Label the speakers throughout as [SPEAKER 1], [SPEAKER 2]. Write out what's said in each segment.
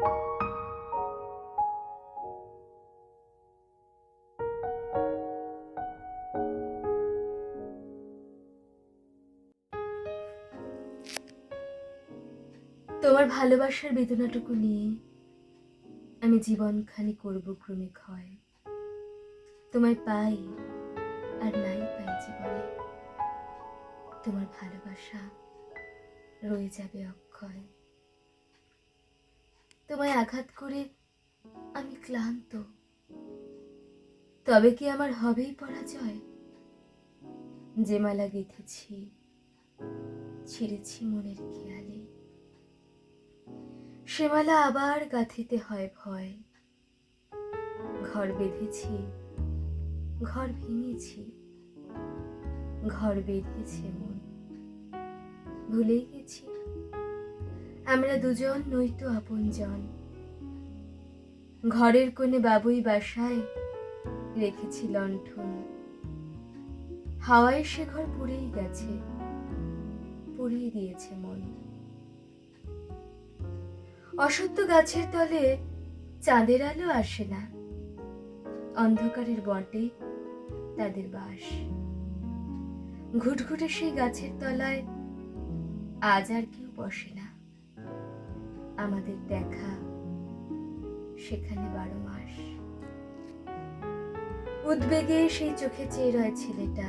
[SPEAKER 1] তোমার ভালোবাসার বেদনাটুকু নিয়ে আমি জীবনখানি করব ক্রমে ক্ষয়। তোমায় পাই আর নাই পাই জীবনে। তোমার ভালোবাসা রয়ে যাবে অক্ষয়। তোমায় আঘাত করে আমি ক্লান্ত। তবে কি আমার হবেই পরাজয়? যে মালা গেঁথেছি, ছিঁড়েছি মনের খেয়ালে। সে মালা আবার গাঁথিতে হয় ভয়। ঘর বেঁধেছি, ঘর ভেঙেছি, ঘর বেঁধেছে মন। ভুলেই গেছি। আমরা দুজন নইতো আপনজন। ঘরের কোণে বাবুই বাসায় রেখেছি লণ্ঠন। হাওয়ায় সে ঘর পুড়েই গেছে, পুড়িয়ে দিয়েছে মন। অসত্য গাছের তলে চাঁদের আলো আসে না, অন্ধকারের বটে তাদের বাস। ঘুটঘুটে সেই গাছের তলায় আজ আর কেউ বসে না। আমাদের দেখা সেখানে বারো মাস। উদ্বেগে সেই চোখে চেয়ে রয় ছেলেটা।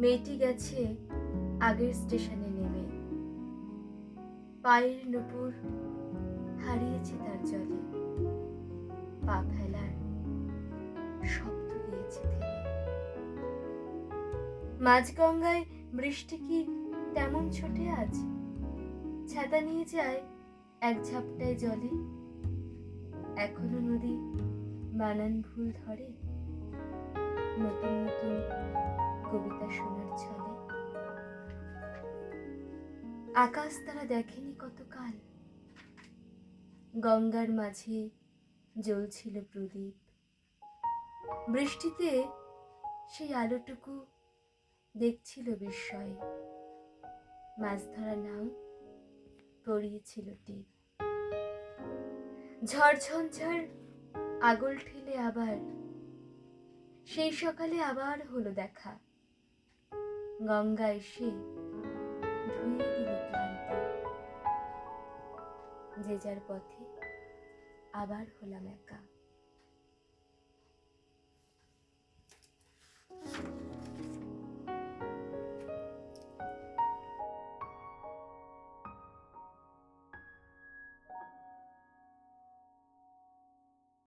[SPEAKER 1] মেয়েটি গেছে আগের স্টেশনে নেমে। পায়ের নুপুর হারিয়েছে তার জলে। পা ফেলার শব্দ থেমে। মাঝগঙ্গায় বৃষ্টি কি তেমন ছোটে আজ? ছাতা নিয়ে যায় এক ঝাপটায় জলে। এখনও নদী বানান ভুল ধরে। নতুন নতুন কবিতা শোনার ছলে। আকাশ তারা দেখেনি কতকাল। গঙ্গার মাঝে জ্বলছিল প্রদীপ। বৃষ্টিতে সেই আলোটুকু দেখছিল বিস্ময়ে। মাছ ধরা নাও। পড়িয়েছিল টিপ ঝড়ঝঞ্ঝার আগল ঠেলে আবার, সেই সকালে আবার হলো দেখা। গঙ্গা এসে ধুয়ে যে যার পথে আবার হলাম একা।